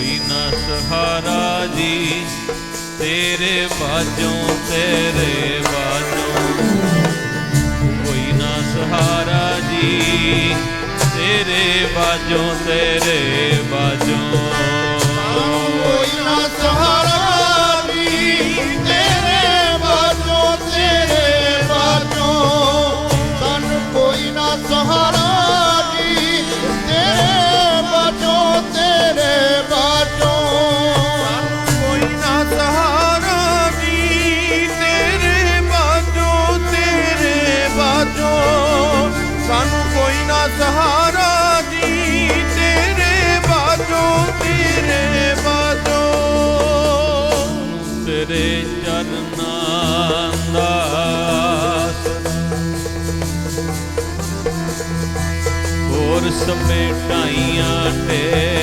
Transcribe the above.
ਕੋਈ ਨਾ ਸਹਾਰਾ ਜੀ। ਤੇਰੇ ਬਾਝੋਂ ਤੇਰੇ ਬਾਝੋਂ। ਕੋਈ ਨਾ ਸਹਾਰਾ ਜੀ। ਤੇਰੇ ਬਾਝੋਂ ਤੇਰੇ ਬਾਝੋਂ। ਤੇਰੇ ਚਰਨਾਂ ਦਾ ਹੋਰ ਸਮੇਟਾਈਆਂ ਢੇਰ